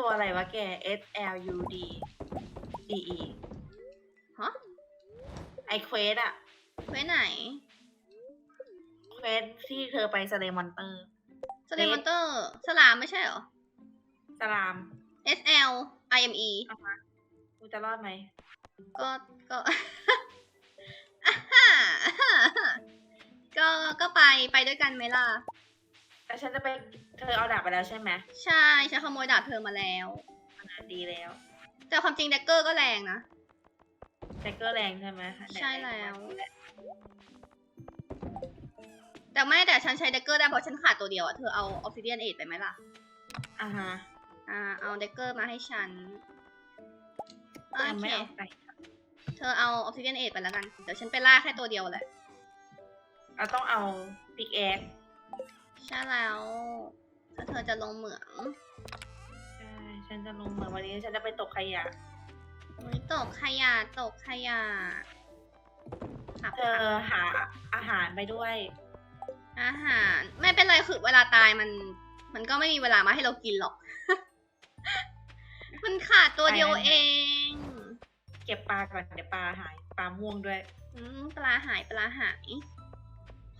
ตัวอะไรวะแก S L U D D E ฮะไอเควสอะไว้ไหนเควสที่เธอไปสเลมอนเตอร์ สเลมอนเตอร์ สลามไม่ใช่เหรอ สลาม S L I M E กูจะรอดไหม ก็ ก็อ่าฮ่าก็ ก็ไป ไปด้วยกันไหมล่ะ แต่ฉันจะไปเธอเอาดาบไปแล้วใช่ไหมใช่ฉันขโมยดาบเธอมาแล้ว อ่าดีแล้ว แต่ความจริงแดกเกอร์ก็แรงนะแจ็คเกอร์แรงใช่ไหมใช่แล้ว แต่ไม่แต่ฉันใช้แดกเกอร์ได้เพราะฉันขาดตัวเดียวอะเธอเอาออฟซิเดียนเอทไปไหมล่ะ อ่าฮะ อ่า เอาแดกเกอร์มาให้ฉันโอยังเคไม่เอาไปเธอเอาออฟซิเดียนเอทไปแล้วกัน เดี๋ยวฉันไปล่าแค่ตัวเดียวแหละเราต้องเอาปิกแอค ใช่แล้วถ้าเธอจะลงเหมืองใช่ฉันจะลงเมืองวันนี้ฉันจะไปตกขยะอุ๊ยตกขยะตกขยะผักเธอหาอาหารไปด้วย อาหาร ไม่เป็นไรคือเวลาตายมัน มันก็ไม่มีเวลามาให้เรากินหรอก มันขาดตัวเดียวเอง เก็บปลาก่อนเดี๋ยวปลาหายปลาม่วงด้วย อืมปลาหายปลาหาย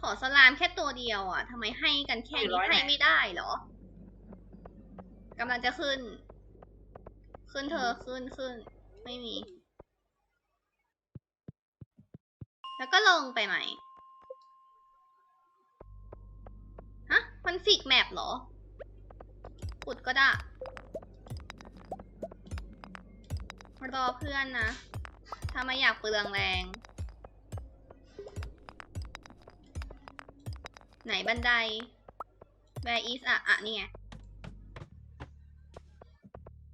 ขอสลามแค่ตัวเดียวอะทำไมให้กันแค่สี่ร้นี้อยให้ไหนไม่ได้เหรอกำลังจะขึ้น ขึ้นเธอขึ้นขึ้น ไม่มี แล้วก็ลงไปใหม่ฮะมันฟิกแมปเหรอขุดก็ได้รอเพื่อนนะ ถ้าไม่อยากเปลืองแรง ไหนบันได where is อะอะนี่ไง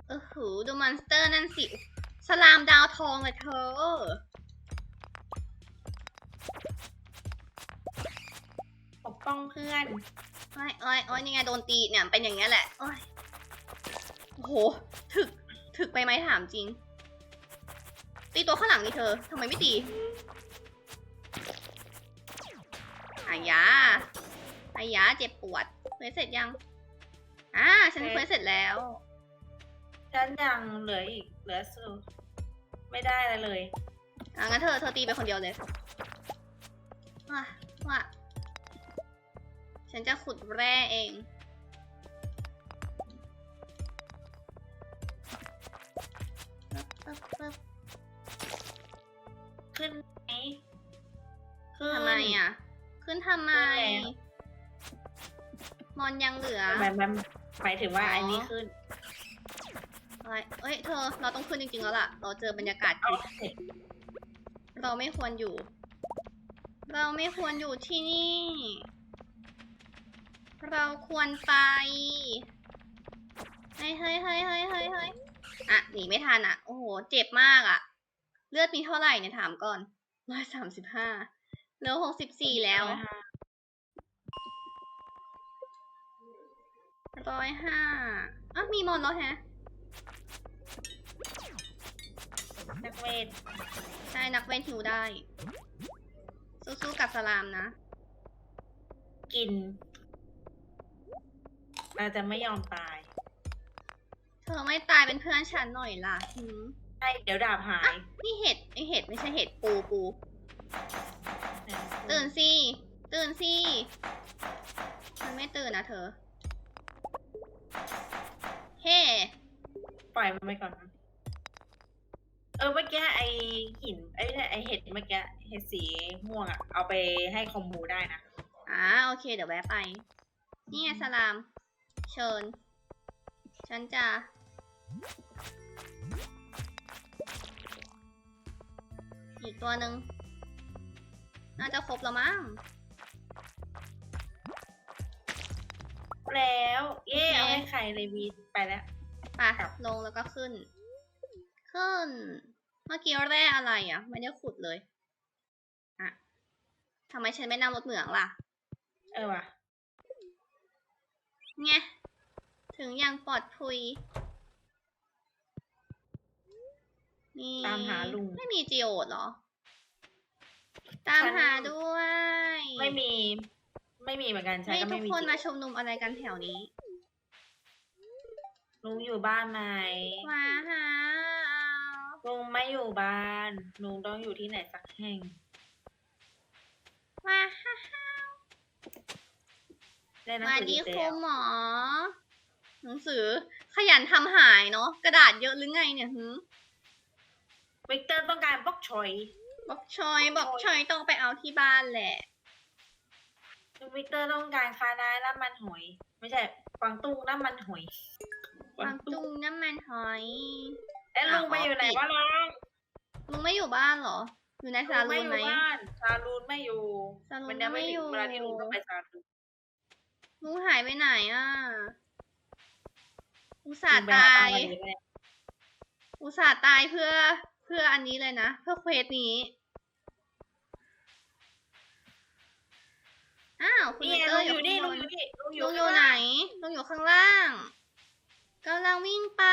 เออหูดูมอนสเตอร์นั่นสิ สลามดาวทองเลยเธอ ปกป้องเพื่อนโอ้ยโอ้ยโอ้ยนี่ไงโดนตีเนี่ย เป็นอย่างเงี้ยแหละ โอ้ยโอ้โห ถึก ถึกไปไหมถามจริง ตีตัวข้างหลังนี่เธอ ทำไมไม่ตีอายา อายาเจ็บปวดเควสเสร็จยัง อ่า ฉันโอเคเควสเสร็จแล้ว ฉันยังเหลืออีกเหลือสูไม่ได้อะไรเลย อะงั้นเธอเธอตีไปคนเดียวเลยว่าว่าฉันจะขุดแร่เอง นยังเหลือหมายหมายหมายถึงว่าอ๋ออัอันนี้ขึ้นอะไรเอ้ยเธอเราต้องขึ้นจริงๆแล้วล่ะ เราเจอบรรยากาศเอาที่เสร็จเราไม่ควรอยู่ เราไม่ควรอยู่ที่นี่ เราควรไปเฮ้ยเฮ้ยเฮ้ยเฮ้ยเฮ้ยเฮ้ยอะหนีไม่ทันอะ โอ้โห เจ็บมากอะ เลือดมีเท่าไหร่เนี่ยถามก่อนร้อยสามสิบห้าเหลือหกสิบสี่แล้ว ร้อยห้าอะมีมอนแล้วแฮะนักเวท ใช่นักเวทฮิวได้ สู้ๆกับสลามนะ กินเราจะไม่ยอมตาย เธอไม่ตายเป็นเพื่อนฉันหน่อยล่ะหืมใช่เดี๋ยวดาบหายนี่เห็ดไอเห็ดไม่ใช่เห็ดปูปู ตื่นสิ ตื่นสิ มันไม่ตื่นนะเธอ เฮ้ ปล่อยมันไปก่อนนะเออเมื่อกี้ไอหินไอไม่ใช่ไอเห็ดเมื่อกี้เห็ดสีม่วงอะเอาไปให้คอมมูได้นะอ่าโอเค เดี๋ยวแวะไป นี่ไงสลาม เชิญ ฉันจะ อีกตัวหนึ่งน่าจะครบแล้วมั้ง แล้ว เย่โอเคเอาให้ใครเลยวีไปแล้วไปลงแล้วก็ขึ้น ขึ้น เมื่อกี้แร่อะไรอะ ไม่ได้ขุดเลย อะทำไมฉันไม่นั่งรถเหมืองล่ะ เออว่ะไงถึงอย่างปลอดภัยนี่ตามหาลุง ไม่มีจีโอดเหรอ ตามฉันหาด้วย ไม่มี ไม่มีเหมือนกันใช่ไม่ก็ทุไม่กมีคนมาชุมนุมอะไรกันแถวนี้หนูลุงอยู่บ้านไหมว้าวลุงไม่อยู่บ้านลุงต้องอยู่ที่ไหนสักแห่งว้าวได้หนัสงวัสสือดีดีคเซรูลหมอ หนังสือขยันทำหายเนาะกระดาษเยอะหรือไงเนี่ยหืวิกเตอร์ต้องการบล็อกชอย บอกชอยบอกชอยต้องไปเอาที่บ้านแหละ วิกเตอร์ต้องการคานาน้ำมันหอย ไม่ใช่กวางตุ้งน้ำมันหอยวางตุ้งน้ำมันหอยแล้วลุงไปอยู่ไหนวะน้องลุงไม่อยู่บ้านเหรอ อยู่ในซาลุงลูไม่นอไหมยู่บ้านซาลูนไม่อยู่ซาลูนมันยังไม่ไม่ถึอยู่งเวลาที่ลุงต้องไปซาลูนลุงหายไปไหนอะ อุตส่าลุห์งไปหตายป้มลีแน่อุตส่าห์ตายเพื่อเพื่ออันนี้เลยนะ เพื่อเควสนี้ อ้าวคุณนี่ไงเตลุองร์อยู่นี่ข้าลุงงบอยู่นี่ลุงอลุยู่งอข้ายู่งไหนล่างลุงอยู่ข้างล่างกำลังวิ่งไป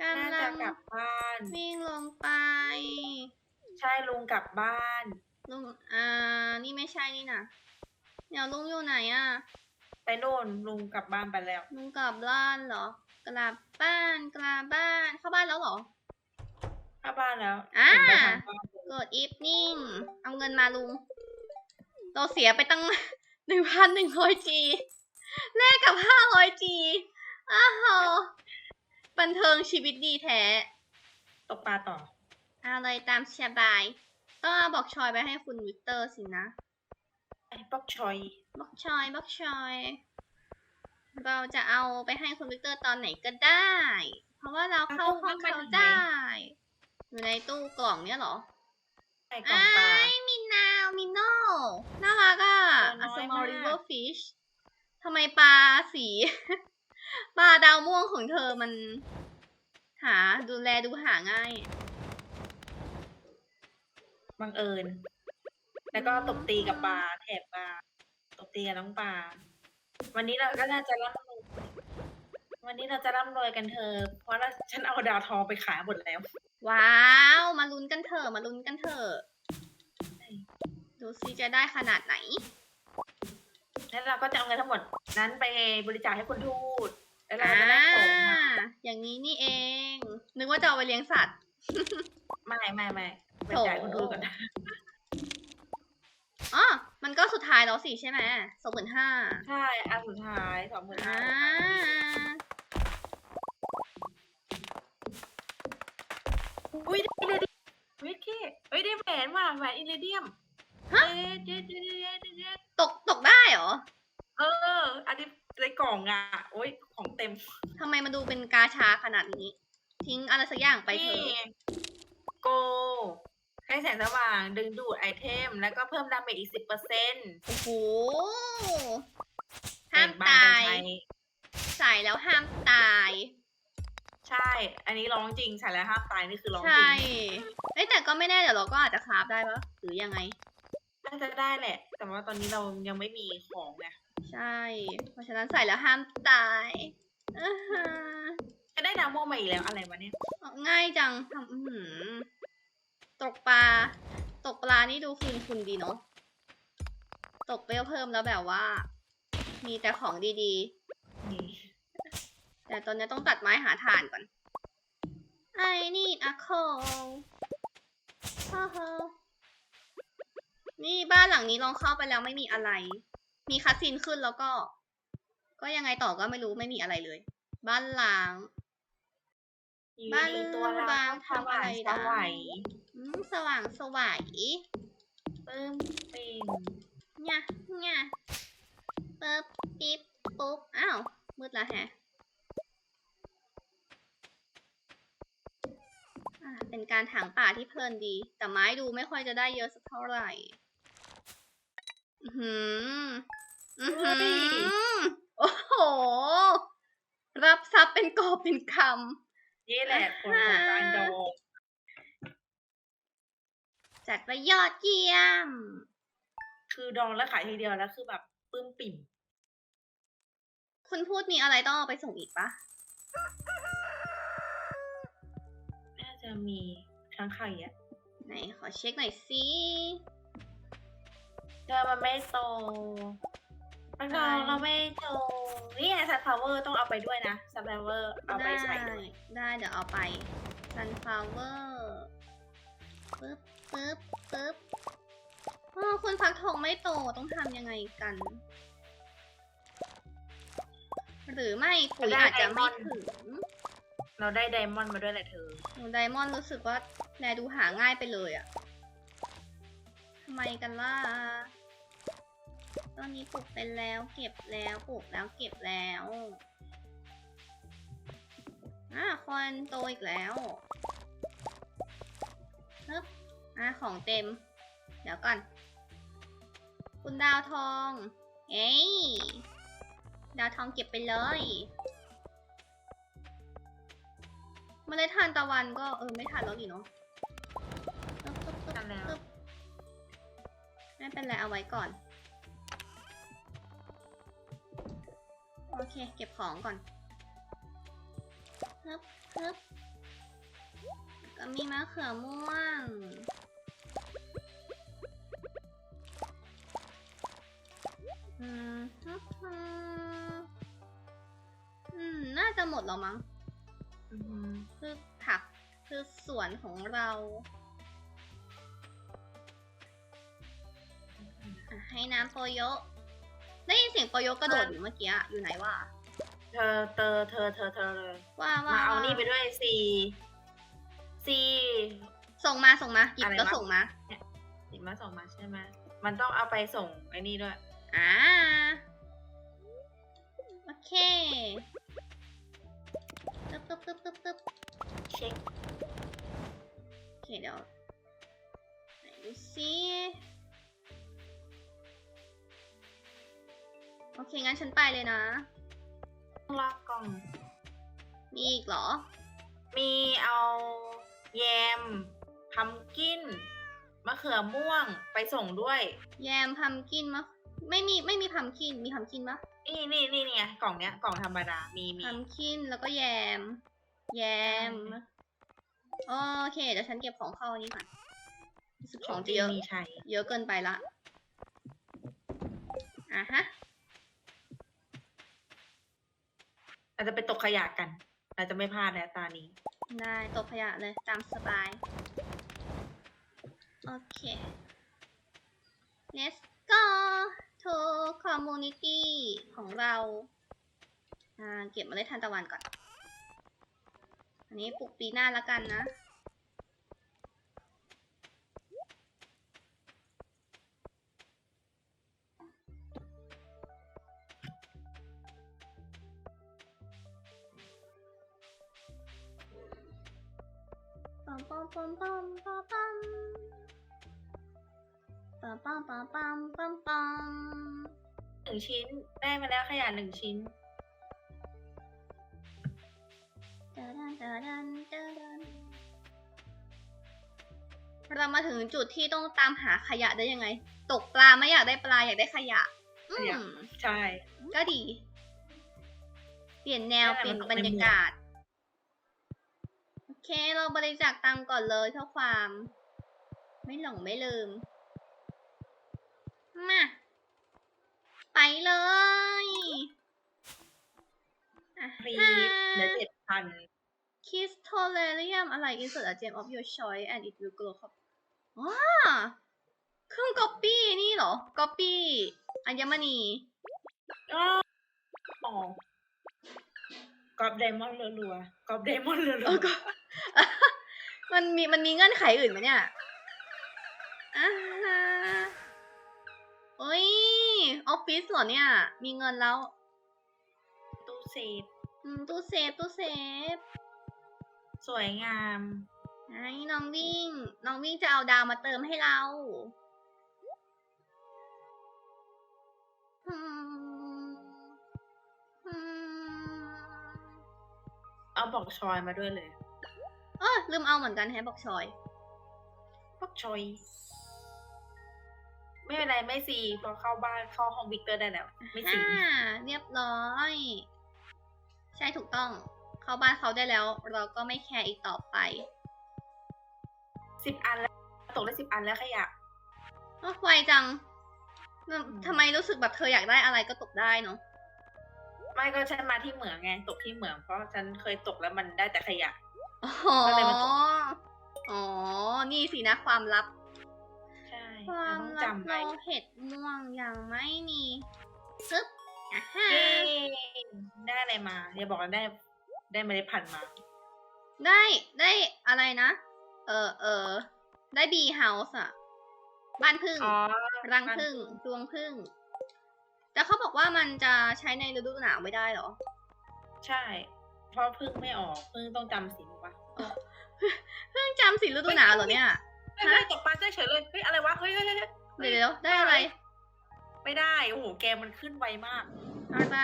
น่ากำลัจะงกลับบ้าน วิ่งลงไป ใช่ลุงกลับบ้าน ลุง อ่า นี่ไม่ใช่นี่นะเดี๋ยวลุงอยู่ไหนอะ ไปโน่นลุงกลับบ้านไปแล้ว ลุงกลับบ้านเหรอ กลับบ้าน กลับบ้าน เข้าบ้านแล้วเหรอ เข้าบ้านแล้วอ่า เห็นไปทางบ้าน เลยกด evening เอาเงินมาลุง เราเสียไปตั้งหนึ่งพันหนึ่งร้อยจีแลกกับห้าร้อยจีอ้าวบันเทิงชีวิตดีแท้ ตกปลาต่อ เอาเลยตามสบาย ก็บอกชอยไปให้คุณวิกเตอร์สินะไอ้ป๊อกชอย บอกชอยบอกชอย เราจะเอาไปให้คุณวิกเตอร์ตอนไหนก็ได้ เพราะว่าเราเข้าห้องเขาได้ อยู่ในตู้กล่องเนี่ยเหรอ ไอ้กล่องปลา ไอ้มีนาวมีโน่น่ารักอะตัวน้ a อย small มาก river fish ทำไมปลาสี ปลาดาวม่วงของเธอมัน หาดูแลดูหาง่าย บังเอิญ แล้วก็ตบตีกับปลาแถบปลาตบตีกับน้องปลาวันนี้เราก็น่าจะร่ำรวยวันนี้เราจะร่ำรวยกันเธอะเพราะว่าฉันเอาดาวทองไปขายหมดแล้ว ว้าว มาลุ้นกันเถอะมาลุ้นกันเถอะดูซิจะได้ขนาดไหน แล้วเราก็จะเอาเงินทั้งหมดนั้นไปบริจาคให้คนทูตแล้วเราอ่าจะได้ของมาอย่างนี้นี่เอง นึกว่าจะเอาไปเลี้ยงสัตว์ ไม่ไม่ไม่บริจาคให้คนทูตก่อนนะอ๋อ มันก็สุดท้ายแล้วสิใช่ไหมสองหมื่นห้า ใช่อันสุดท้ายสองหมื่นอ่าห้า อุ้ยได้เลยดิเฮ้ยเคเฮ้ยได้แหวนว่ะแหวนอินเรเดียมฮะ เอ๊ะเจ๊เจ๊เจ๊เจ๊เจ๊ตกตกได้เหรอเอออันนี้ในกล่องอะโอ้ยของเต็มทำไมมาดูเป็นกาชาขนาดนี้ ทิ้งอะไรสักอย่างไปเถนี่อะโกให้แสงสว่างดึงดูดไอเทม แล้วก็เพิ่มดาเมจอีกสิบเปอร์เซ็นต์โอ้โหห้ามตาย ใส่แล้วห้ามตาย ใช่ อันนี้ร้องจริงใส่แล้วห้ามตายนี่คือร้องจใช่ริงเอ้ยแต่ก็ไม่แน่เดี๋ยวเราก็อาจจะคราฟได้ปะหรือยังไง น่าจะได้แหละ แต่ว่าตอนนี้เรายังไม่มีของไงใช่ เพราะฉะนั้นใส่แล้วห้ามตายอ่าฮะจะได้ดาวโมงมาอีกแล้วอะไรวะเนี่ยง่ายจังทำอื้อหือตกปลา ตกปลานี่ดูคืนคุณดีเนาะ ตกเปรี้ยวเพิ่มแล้วแบบว่า มีแต่ของดีนี่ๆ แต่ตอนนี้ต้องตัดไม้หาถ่านก่อน I need a coal ฮ่าฮ่านี่บ้านหลังนี้ลองเข้าไปแล้วไม่มีอะไร มีคัสซินขึ้นแล้วก็ ก็ยังไงต่อก็ไม่รู้ไม่มีอะไรเลย บ้านล้างอยู่บ้านดีตัวเราบางทำอะไรทำอะไรสได้วัยอืมสว่างสวัยปึ้มปิ่มเนี่ยเนี่ยปึ๊บปิ๊บปุ๊บอ้าวมืดแล้วแฮะอะ เป็นการถางป่าที่เพลินดี แต่ไม้ดูไม่ค่อยจะได้เยอะสักเท่าไหร่ อือหือ อือหือ โอ้โห รับทรัพย์เป็นกอบเป็นคนี่แหละผลของการดองำจัดว่ายอดเยี่ยม คือดองแล้วขายทีเดียวแล้วคือแบบปึ้มปิ่ม คุณพูดมีอะไรต้องเอาไปส่งอีกปะน่า จะมีครั้งไข่อะไหนขอเช็คหน่อยสิเธอมันไม่โตมันเราเราไม่โชว์นี่ไงซันฟลาวเวอร์ต้องเอาไปด้วยนะซันฟลาวเวอร์เอาไปได้ใส่ด้วยได้เดี๋ยวเอาไป sunflower ปึ๊บปึ๊บปึ๊บอ๋อคุณฟักทองไม่โตต้องทำยังไงกัน หรือไม่ปุ๋ยอาจจะไม่ถึง เราได้ไดมอนด์มาด้วยแหละเธอ หนูไดมอนด์รู้สึกว่าแลดูหาง่ายไปเลยอะทำไมกันล่ะ ตอนนี้ปลูกไปแล้วเก็บแล้วปลูกแล้วเก็บแล้วอะคอนโตอีกแล้วฮึบอะของเต็ม เดี๋ยวก่อน คุณดาวทอง เอ้ย ดาวทองเก็บไปเลย เมล็ดทานตะวันก็เออไม่ทานแล้วดีเนาะปึ๊บปึ๊บปึ๊บทานแล้วปึ๊บไม่เป็นไรเอาไว้ก่อน โอเค เก็บของก่อนฮึบฮึบก็มีมะเขือม่วง อืมฮึบฮึบอืม น่าจะหมดแล้วมั้ง อือหือคือผักคือสวนของเราอะให้น้ำโปโยะได้ยินเสียงโปโยะกระโดดอยู่เมื่อกี้อะอยู่ไหนวะเธอเธอเธอเธอเธอเลยว่าว่ามาเอาว่นี่ไปด้วยซีซีส่งมาส่งมาหยิบอะไรแล้ววะส่งมาหยิบมาส่งมาใช่ไหมมันต้องเอาไปส่งไอ้นี่ด้วย อ่า โอเค ตึ๊บตึ๊บตึ๊บตึ๊บตึ๊บเช็คโอเคเดี๋ยวไหนดูซิโอเค งั้นฉันไปเลยนะล็อกกล่อง มีอีกเหรอ มีเอาแยมพัมกินมะเขือม่วงไปส่งด้วย แยมพัมกินมะไม่มีไม่มีพัมกินมีพัมกินปะ นี่นี่นี่นี่ไงกล่องเนี้ยกล่องธรรมดา มีมี พัมกินแล้วก็แยม แยม โอเคเดี๋ยวฉันเก็บของเข้าอันนี้ก่อนรู้สึกของจะเยอะ มีใช้เยอะเกินไปละอะฮะเราจะไปตกขยะกันเราจะไม่พลาดแล้วตานี้ ได้ตกขยะเลยตามสบาย โอเค let's go to community ของเราเก็บเมาเล็ดทานตะวันก่อน อันนี้ปลูกปีหน้าล้วกันนะปัมปัมปัมปัมปัมปัม ปัมปัมปัมปัมปัมปัมหนึ่งชิ้นได้มาแล้วขยะหนึ่งชิ้นเดดันเดดันเดดันเรามาถึงจุดที่ต้องตามหาขยะได้ยังไง ตกปลาไม่อยากได้ปลาอยากได้ขยะ อืขยะมใช่ ก็ดี เปลี่ยนแนวนั่เปนแหละลี่ยนมันตกในบรรยากาศ โอเคเราบริจาคตังค์ก่อนเลยเท่าความ ไม่หลงไม่ลืม มาไปเลยอะฟรีฮ่าเหลือเจ็ดพันคิสโทเลเรียมอะไร insert a gem of your choice and it will glow ครับว้าเครื่องก๊อปปี้นี่เหรอก๊อปปี้อัญมณีอ๋อกอบไดมอนด์รัวๆกอบไดมอนด์รัเอวอก็มันมีมันมีเงื่อนไขอื่นไหมเนี่ยอ่า ฮะโอ้ยออฟฟิศเหรอเนี่ย มีเงินแล้วๆตู้เซฟอืมตู้เซฟตู้เซฟสวยงาม ไอ้น้องวิ่ง น้องวิ่งจะเอาดาวมาเติมให้เราอืมอืมเอาบอกชอยมาด้วยเลย เออลืมเอาเหมือนกันแฮะบอกชอย บอกชอย ไม่เป็นไรไม่ซีพอเข้าบ้านเข้าห้องวิกเตอร์ได้แล้ว ไม่ซีอ่าเรียบร้อย ใช่ถูกต้อง เข้าบ้านเขาได้แล้ว เราก็ไม่แคร์อีกต่อไปสิบอันแล้วตกได้สิบอันแล้วขยะอ้าวไวจังแล้วทำไมรู้สึกแบบเธออยากได้อะไรก็ตกได้เนาะไม่ก็ฉันมาที่เหมืองไงตกที่เหมืองเพราะฉันเคยตกแล้วมันได้แต่ขยะอ๋อก็เลยมาตกอ๋อ นี่สินะความลับใช่ ความต้องลับจำโลไว้เห็ดม่วงยังไม่มีซึบอะฮะเย้ได้อะไรมาอย่าบอกว่าได้ได้เมล็ดพันธุ์มา ได้ได้อะไรนะ เออเออได้บีเฮาส์อะบ้านพึ่ง อ๋อ รังพึ่งรวงพึ่งแต่เขาบอกว่ามันจะใช้ในฤดูหนาวไม่ได้เหรอ ใช่ เพราะพึ่งไม่ออกพึ่งต้องจำสินวะเพิ่งจำสิฤดูหนาวเหรอเนี่ย ไม่ได้ตกปลาเฉยๆเลยเฮ้ยอะไรวะเฮ้ยเฮ้ยเฮ้ยฮ้เดี๋ยวเดี๋ยวได้อะไร ไม่ได้โอ้โหแกมันขึ้นไวมาก อะไร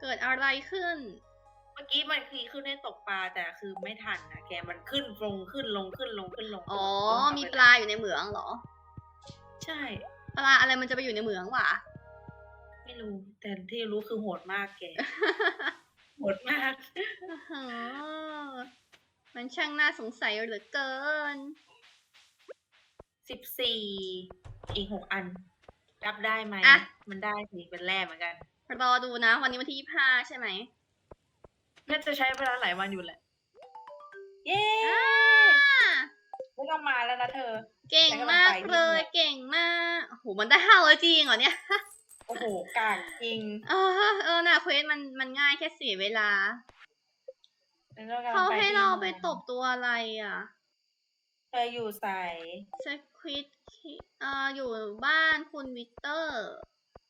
เกิดอะไรขึ้น เมื่อกี้มันคือขึ้นได้ตกปลาแต่คือไม่ทันนะแกมันขึ้นลงขึ้นลงขึ้นลงขึ้นลงอ๋อต้องทำมีเวปลาอยู่ในเหมืองเหรอ ใช่ ปลาอะไรมันจะไปอยู่ในเหมืองวะ ไม่รู้ แต่ที่รู้คือโหดมากแก โหดมาก อื้อหือมันช่างน่าสงสัยเหลือเกิน สิบสี่อีกหกอัน รับได้ไหมอะ มันได้สิเป็นแร่เหมือนกันรอดูนะ วันนี้วันที่ยี่ห้าใช่ไหมน่าจะใช้เวลาหลายวันอยู่แหละ เย้อ่าไม่ต้องมาแล้วนะเธอ เก่งมากเลย เก่งมากโอ้โหมันได้ห้าร้อยจริงเหรอเนี่ย โอ้โหกากจริงเออเออน่ะเควสมันมันง่ายแค่เสียเวลาเขาให้เราไปตบตัวอะไรอะเธออยู่ใสสควิดเอ่ออยู่บ้านคุณวิกเตอร์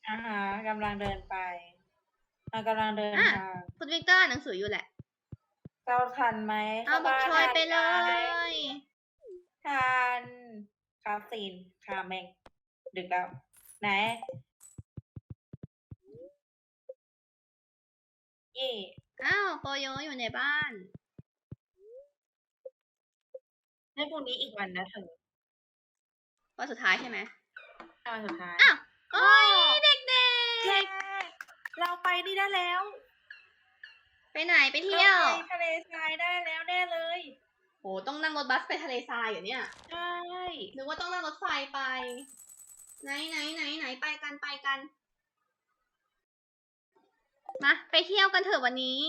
อ่าฮะกำลังเดินไปเรากำลังเดินอะทางคุณวิกเตอร์อ่านหนังสืออยู่แหละเราทันไหมเอาบอกชอยไปเลยทันคาซีนคาแมงดึกแล้วไหนเย่อ้าวโปโยอยู่ในบ้าน ในพรุ่งนี้อีกวันนะเธอวันสุดท้ายใช่ไหมวันสุดท้าย อ้าวโอ้ยเด็กเย้เราไปนี่ได้แล้วๆไปไหนไปเที่ยว ราไปทะเลทรายได้แล้วแน่เลย โหต้องนั่งรถบัสไปทะเลทรายเหรอเนี่ย ใช่นึกว่าต้องนั่งรถไฟไป ไหนไหนไหนไหนไปกันไปกัน มาไปเที่ยวกันเถอะวันนี้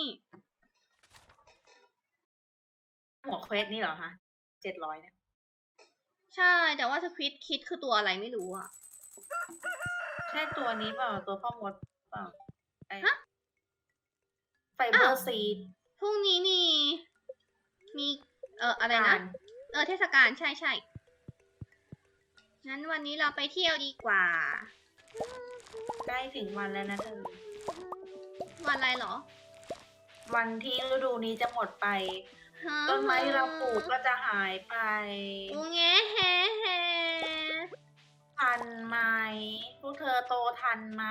หัวเควสนี่เหรอฮะเจ็ดร้อยเนี่ย ใช่ แต่ว่าสควิตคิดคือตัวอะไรไม่รู้อะใช่ตัวนี้เปล่าตัวพ่อมดเปล่าไอฮะ ไฟเบออ้าว ร์ซีดพรุ่งนี้มี มี เอ่ออะไรกานะรเออเทศกาลใช่ใช่งั้นวันนี้เราไปเที่ยวดีกว่า ใกล้ถึงวันแล้วนะเธอ วันอะไรเหรอ วันที่ฤดูนี้จะหมดไป ฮะต้นไม้ที่เราปลูกก็จะหายไปอูแงแฮแฮทันไหมพวกเธอโตทันไหม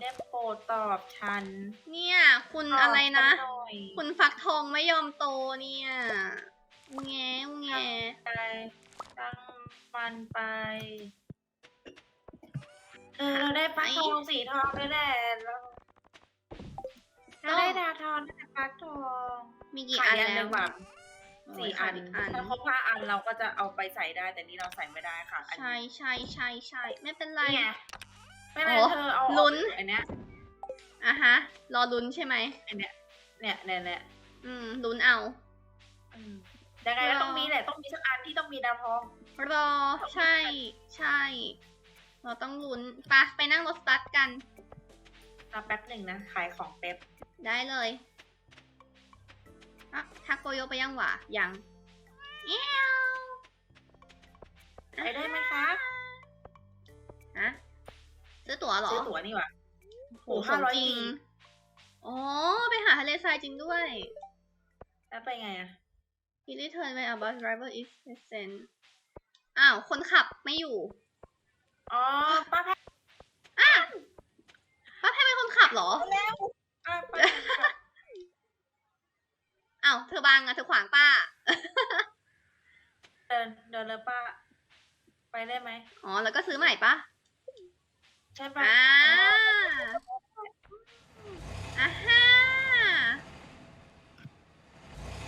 ได้โปรดตอบฉันเนี่ย คุณตบอะไรนะ ฉัหอยคุณฟักทองไม่ยอมโตเนี่ยอูแงอูแงไปตั้งมันไปเออเราได้ฟักทองสีทองด้วยแหละเราเราได้ดาวทองได้ฟักทองมีกี่ขาอัยนอันแล้หนึ่วงแบบโอ้ย สี่ขาอัดนอีกอันถ้าครบห้าอันเราก็จะเอาไปใส่ได้ แต่นี่เราใส่ไม่ได้ค่ะอันใช่นี้ใช่ใช่ใช่ไม่เป็นไรนี่ไงไม่เป็นโอ้ไรเธอเอาลุ้นอันเนี้ยอะฮะ รอลุ้นใช่ไหมอันเนี้ยเนี่ยเนี่ยเนี่ยอืมลุ้นเอาอืมยังไงก็ต้องมีแหละต้องมีสักอันที่ต้องมีดาวทองรอใช่ใช่ เราต้องลุ้นไปะไปนั่งรถบัสกันรอแป๊บหนึ่งนะขายของแป๊บได้เลย อะทักโกโยไปยังหวะยังเอี้ยวไปได้ไหมคะฮะซื้อตั๋วเหรอซื้อตั๋วนี่หว่าโอ้โหของจริงอ๋อไปหาทะเลทรายจริงด้วย แล้วไปไงอะ He returned when a bus driver is present อ้าว คนขับไม่อยู่ อ๋อ ป้าแพทป้าแพทเป็นคนขับเหรอ แล้วป้าป้า อ้าวเธอบังอะเธอขวางป้า เดินเดินเลยป้า ไปได้ไหมอ๋อ แล้วก็ซื้อใหม่ปะใช่ปะอ่าอ๋ออ่าฮ่า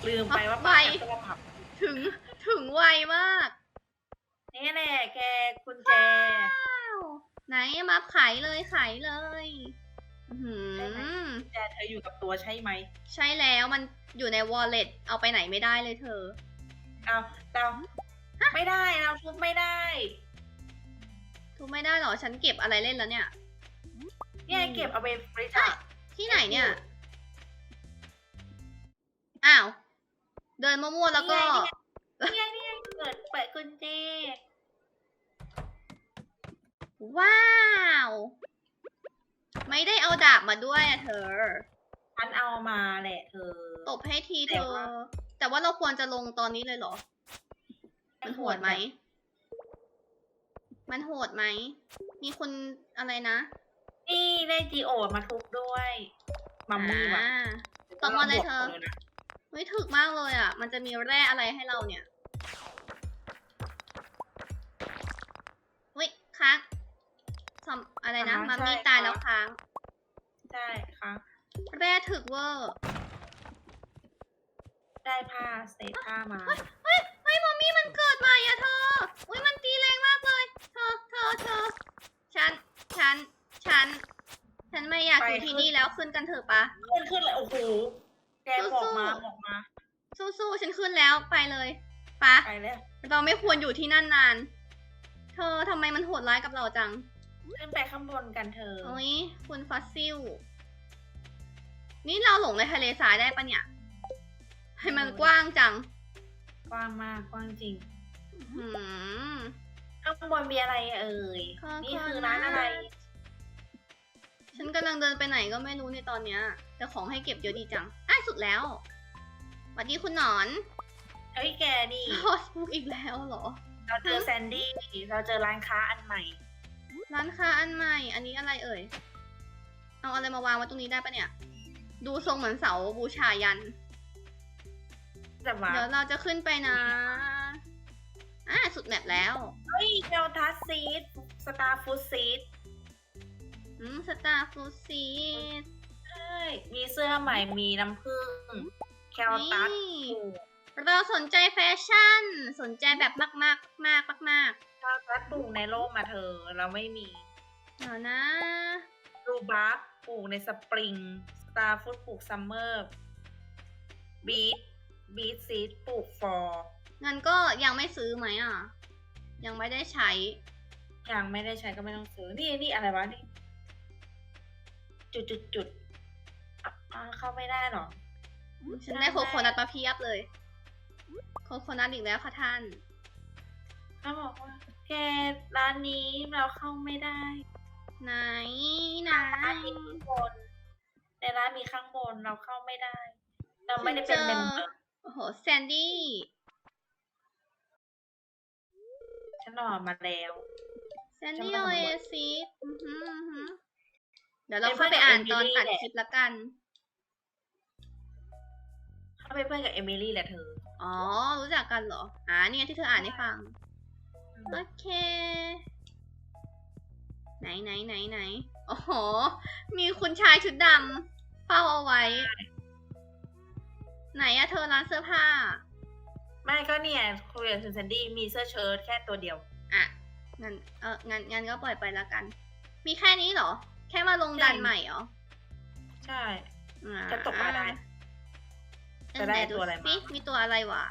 ลืมไปว่าไปป้าแพทตัวผับถึงถึงไวมากนี่แหละแกกุญแจว้าวไหนไหนมาขายเลยขายเลยอื้อหื ใช่ไหมอแต่เธออยู่กับตัวใช่ไหมใช่แล้วมันอยู่ใน wallet เอาไปไหนไม่ได้เลยเธอ เอาเราไม่ได้เราทุบไม่ได้ ทุกไม่ได้หรอ ฉันเก็บอะไรเล่นแล้วเนี่ย เนี่ยอืมเก็บเอาไปบริจาคที่ไหนเนี่ย อ้าว เดินมั่วๆแล้วก็นี่ไงนี่ไงเปิดเปิดกุญแจว้าว ไม่ได้เอาดาบมาด้วยอะเธอ ฉันเอามาแหละเธอ ตบให้ทีเธแต่อว่าแต่ว่าเราควรจะลงตอนนี้เลยเหรอ มันโหดไหม มันโหดไหม มีคุณอะไรนะนี่ได้จีโอมาทุบด้วยมัมมี่ว่ะอ่า ตบมาเลยเธอบวกนะเฮ้ยถึกมากเลยอะ มันจะมีแร่อะไรให้เราเนี่ยเฮ้ยค้าง ซอมอะไรนะมัมมี่ตายแล้วค้าง ใช่ค่ะ แร่ถึกเวอร์ได้ผ้าเศษผ้ามา เฮ้ยเฮ้ยมัมมี่มันเกิดใหม่อะเธอ อุ้ยมันตีแรงมากเลย เธอเธอเธอฉัน ฉัน ฉัน ฉันไม่อยากอยู่ที่นี่แล้วขึ้นกันเถอะปะ ขึ้นขึ้นเลยโอ้โหแกบอกมาสู้ๆ บอกมาสู้ๆ ฉันขึ้นแล้วไปเลยปะ ไปแล้วเราไม่ควรอยู่ที่นั่นนาน เธอทำไมมันโหดร้ายกับเราจังขึ้น ไปข้างบนกันเธอ โอ้ยคุณฟอสซิล นี่เราหลงในทะเลทรายได้ปะเนี่ย ให้มันกว้างจัง กว้างมากกว้างจริง หืมข้างบนมีอะไรเอ่ยขอบคุณนี่คือร้านอะไร ฉันกำลังเดินไปไหนก็ไม่รู้ในตอนเนี้ย แต่ของให้เก็บเยอะดีจัง อะสุดแล้วสวัสดีคุณหนอน เฮ้ยแกนี่โพสต์บุ๊กอีกแล้วเหรอ เราเจอแซนดี้ เราเจอร้านค้าอันใหม่ ร้านค้าอันใหม่ อันนี้อะไรเอ่ย เอาอะไรมาวางไว้ตรงนี้ได้ปะเนี่ย ดูทรงเหมือนเสาบูชายัน จะมาเดี๋ยวเราจะขึ้นไปนะ อะสุดแมปแล้ว เฮ้ยเดลทัสซีดสตาร์ฟูดซีดอืมสตาร์ฟลูซีดใช่มีเสื้อใหม่มีน้ำผึ้งแคลตัสนี่ปลูกเราสนใจแฟชั่น สนใจแบบมากมากมากมากมากแคลตัสปลูกในโลกมาเธอ เราไม่มีๆเดี๋ยวนะรูบัฟปลูกในสปริงสตาร์ฟูดปลูกซัมเมอร์บีทบีทซีดปลูกฟอร์งั้นก็ยังไม่ซื้อไหมอะ ยังไม่ได้ใช้ ยังไม่ได้ใช้ก็ไม่ต้องซื้อ นี่นี่อะไรวะนี่ จุดจุดจุดอะอะเข้าไม่ได้หรอฉันได้โคโคนัทมาเพียบเลย โคโคนัทอีกแล้วค่ะท่าน เขาบอกว่า แกร้านนี้เราเข้าไม่ได้ไหนไหนร้านมีข้างบนในร้านมีข้างบนเราเข้าไม่ได้ เราไม่ได้เป็นเมมเบอร์โอ้โหแซนดี้ฉันรอมาแล้วแซนดี้จะโอมาเอทำไมซิสอือหืออือหือเดี๋ยวเราเป็นเข้าไปเพื่อนกับอ่านตอน Emily ตัดแหละคลิปละกันเขาเป็นเพื่อนกับเอมิลี่แหละเธอ อ๋อ รู้จักกันเหรอ อ่านี่ไงที่เธออ่านให้ฟัง โอเค ไหนไหนไหนไหนโอ้โห มีคุณชายชุดดำเฝ้าเอาไว้ ไหนอะเธอร้านเสื้อผ้า ไม่ก็เนี่ยคุยกับคุณแซนดี้มีเสื้อเชิ้ตแค่ตัวเดียว อะ งั้น เอองั้นงั้นก็ปล่อยไปละกัน มีแค่นี้เหรอ แค่มาลงดันใหม่เหรอ ใช่อ่าจะตกปลาได้เออจะได้หนตัวอะไรมาสิมีตัวอะไรวะ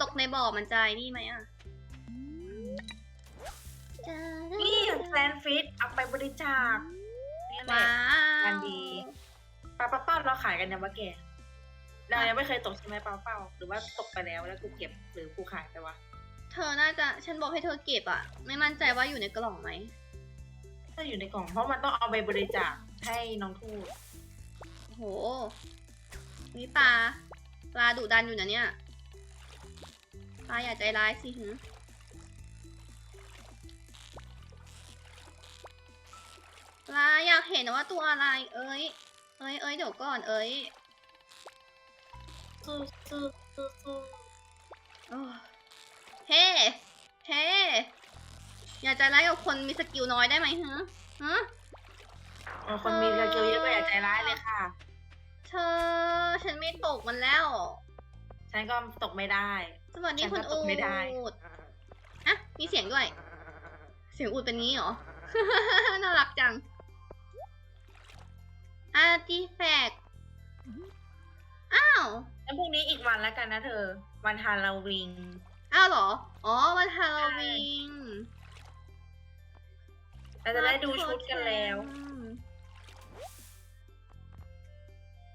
ตกในบ่อมันใจนี่ไหมอะ นี่แซนฟิตเอาไปบริจาคนี่แหว้าละวงานดีปลาเป้าๆเราขายกันยังวะแกเรายังไม่เคยตกใช่ไหมปลาเป้า หรือว่าตกไปแล้วแล้วกูเก็บหรือกูขายไปวะเธอน่าจะฉันบอกให้เธอเก็บอะ ไม่มั่นใจว่าอยู่ในกล่องไหมถ้าอยู่ในกล่องเพราะมันต้องเอาไปบริจาคให้น้องทูตโอ้โหมีปลาปลาดุดันอยู่นะเนี่ยปลาอย่าใจร้ายสิหื ลาอยากเห็นว่าตัวอะไร เอ้ย เอ้ยเอ้ยเดี๋ยวก่อน เอ้ยสู้สู้สู้สู้โอ้เฮ้เฮ้อย่าใจร้ายกับคนมีสกิลน้อยได้ไหมฮะฮะเออคนมีสกิลเยอะก็อย่าใจร้ายเลยค่ะ เธอ ฉันไม่ตกมันแล้ว ฉันก็ตกไม่ได้ สวัสดีฉันคุณก็ตอูกไม่ได้ดอะมีเสียงด้วย เสียงอูดเป็นงี้เหรอ น่ารักจัง อาร์ติแฟกต์อ้าว แล้วพรุ่งนี้อีกวันแล้วกันนะเธอ วันฮาโลวีนอ้าวเหรอ อ๋อ วันฮาโลวีนเราจะได้ดูชุดกันแล้วอืม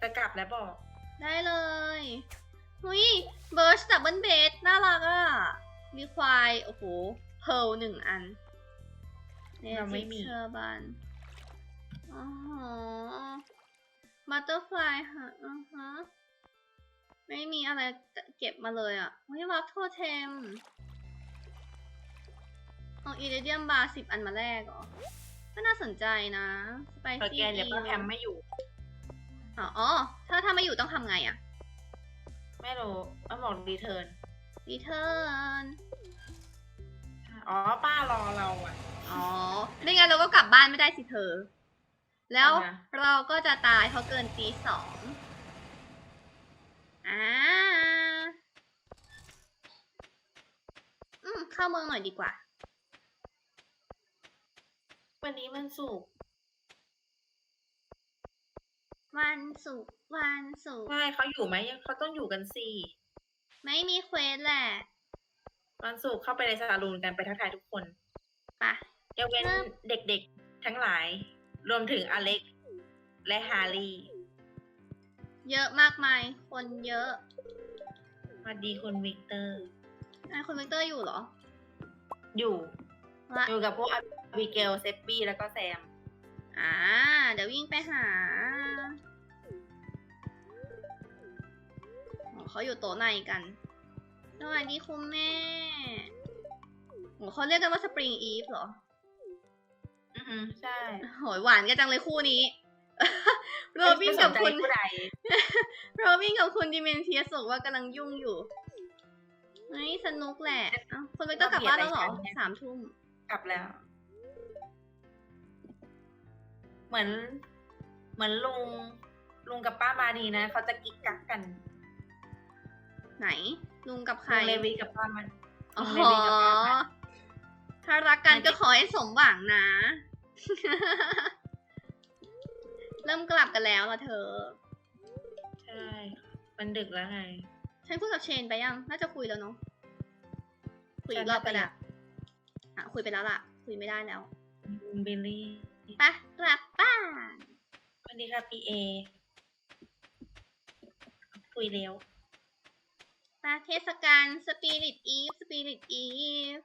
จะกลับแล้วบอก ได้เลยหุยเบิร์ชดับเบิลเบสน่ารักอะ มีควาย โอ้โห เพลหนึ่งอันเราไม่มีเชอร์บันอ๋อ บัตเตอร์ฟลายค่ะอือฮะไม่มีอะไรเก็บมาเลยอะเฮ้ยวัฟโทเทมเอาอีเดเดียมบาร์สิบอันมาแรกเหรอก็น่าสนใจนะสไปเธอซี่แกนเดี๋ยวป้าแพมไม่อยู่อ๋ออ๋อ ถ้าถ้าไม่อยู่ต้องทำไงอะ ไม่รู้ป้าบอกรีเทิร์น รีเทิร์น อ๋อ ป้ารอเราอะ อ๋อไม่งั้นเราก็กลับบ้านไม่ได้สิเธอ แล้วทำไมเราก็จะตายเพราะเกินตีสองอ่าอืมเข้าเมืองหน่อยดีกว่า วันนี้มันสุกร์วันศุกร์วันศุกร์ใช่เขาอยู่ไหมยังเขาต้องอยู่กันสี่ไม่มีเควสแหละ วันศุกร์เข้าไปในซาลูนกันไปทักทายทุกคนไปะยกเว้นครับเด็กๆทั้งหลาย รวมถึงอเล็ก และฮารีเยอะมากมาย คนเยอะสวัสดีคุณวิกเตอร์ไอ้คุณวิกเตอร์อยู่เหรออยู่ ละอยู่กับพวกอบิเกลเซฟบี้แล้วก็แซม อ่า เดี๋ยววิ่งไปหาอ๋อเขาอยู่โต๊ะในกันสวัสดีคุณแม่โอ้เขาเรียกกันว่าสปริงอีฟเหรอ อือฮึใช่โหยหวานกันจังเลยคู่นี้ โรบินไม่สกับใจคุณผู้ใดโรบินกับคุณดิเมนเทียสบอกว่ากำลังยุ่งอยู่เฮ้ยสนุกแหละเอ้าคุณวิกเตอร์กลับบ้านแล้วเหรอสามทุ่มกลับแล้ว เหมือน เหมือนลุงลุงกับป้ามาดีนะเขาจะกิ๊กกักกัน ไหน ลุงกับใครลุงเลวีกับป้ามันอ๋อลุงเลวีกับป้ามันถ้ารักกันก็ขอให้สมหวังนะ เริ่มกลับกันแล้วล่ะเธอ ใช่ มันดึกแล้วไง ฉันคุยกับเชนไปยัง น่าจะคุยแล้วเนาะ คุยอีกฉันรอบก็น่าจะได้อะ คุยไปแล้วล่ะ คุยไม่ได้แล้วคุณบิลลี่ไปกลับบ้านสวัสดีค่ะพีเอ คุยเร็วไปเทศกาลสปิริตอีฟสปิริตอีฟ